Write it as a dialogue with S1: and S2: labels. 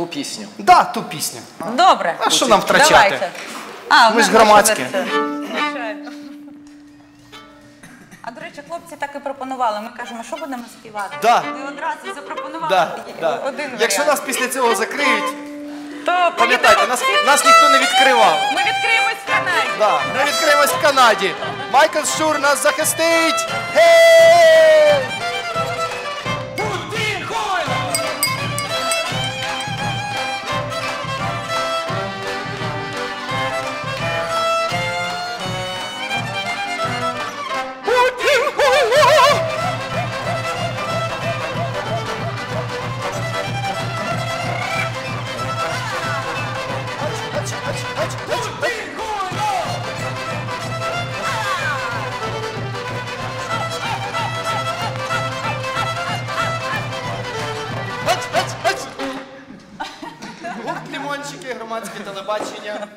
S1: Ту пісню.
S2: Да, ту пісню.
S3: Добре.
S2: А що нам втрачати?
S3: Давайте. А,
S2: Ми ж громадські.
S3: А до речі, хлопці так і пропонували. Ми кажемо, що будемо співати.
S2: Да.
S3: Ви одразу запропонували
S2: Да, да.
S3: один
S2: Якщо нас після цього закриють,
S3: то
S2: пам'ятайте, нас, нас ніхто не відкривав.
S3: Ми відкриємось в Канаді.
S2: Да, ми відкриємось в Канаді. Майкл Шур нас захистить. Гей! Громадське телебачення.